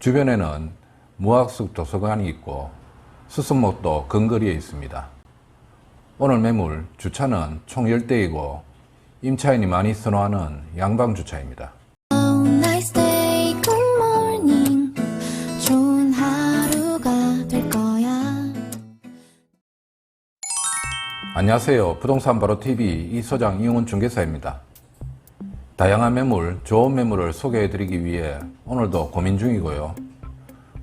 주변에는 무학숙 도서관이 있고 수승목도 근거리에 있습니다. 오늘 매물 주차는 총 10대이고 임차인이 많이 선호하는 양방 주차입니다. 안녕하세요. 부동산 바로 TV 이소장 이용훈 중개사입니다. 다양한 매물, 좋은 매물을 소개해 드리기 위해 오늘도 고민 중이고요.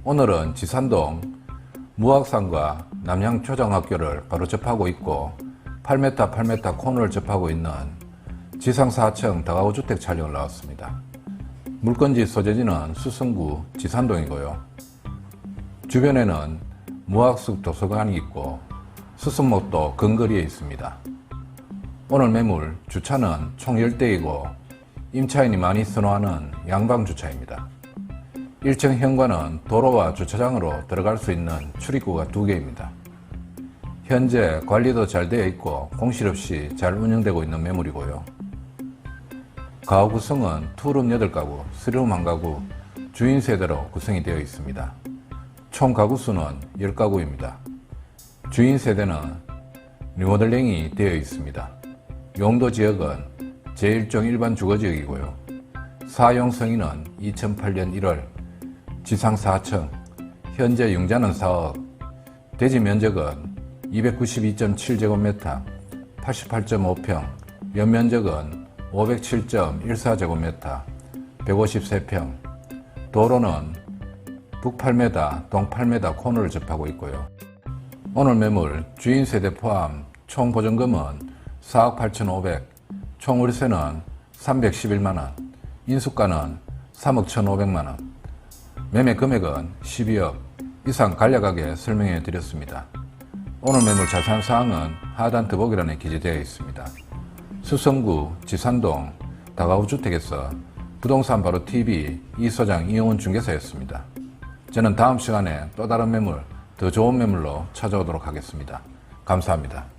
오늘은 지산동 무학산과 남양초등학교를 바로 접하고 있고 8m 8m 코너를 접하고 있는 지상 4층 다가구 주택 촬영을 나왔습니다. 물건지 소재지는 수성구 지산동이고요. 주변에는 무학숙 도서관이 있고 수승목도 근거리에 있습니다. 오늘 매물 주차는 총 10대이고 임차인이 많이 선호하는 양방 주차입니다. 1층 현관은 도로와 주차장으로 들어갈 수 있는 출입구가 두 개입니다. 현재 관리도 잘 되어 있고 공실 없이 잘 운영되고 있는 매물이고요. 가구 구성은 투룸 8가구, 쓰리룸 1가구, 주인 세대로 구성이 되어 있습니다. 총 가구 수는 10가구입니다. 주인 세대는 리모델링이 되어 있습니다. 용도 지역은 제1종 일반 주거지역이고요. 사용 성인은 2008년 1월 지상 4층, 현재 융자는 4억, 대지 면적은 292.7제곱미터, 88.5평, 연면적은 507.14제곱미터, 153평, 도로는 북 8m, 동 8m 코너를 접하고 있고요. 오늘 매물 주인 세대 포함 총 보증금은 4억 8,500, 총 월세는 311만원, 인수가는 3억 1,500만원, 매매 금액은 12억 이상 간략하게 설명해 드렸습니다. 오늘 매물 자세한 사항은 하단 더보기란에 기재되어 있습니다. 수성구 지산동 다가구 주택에서 부동산 바로 TV 이 소장 이용훈 중개사였습니다. 저는 다음 시간에 또 다른 매물, 더 좋은 매물로 찾아오도록 하겠습니다. 감사합니다.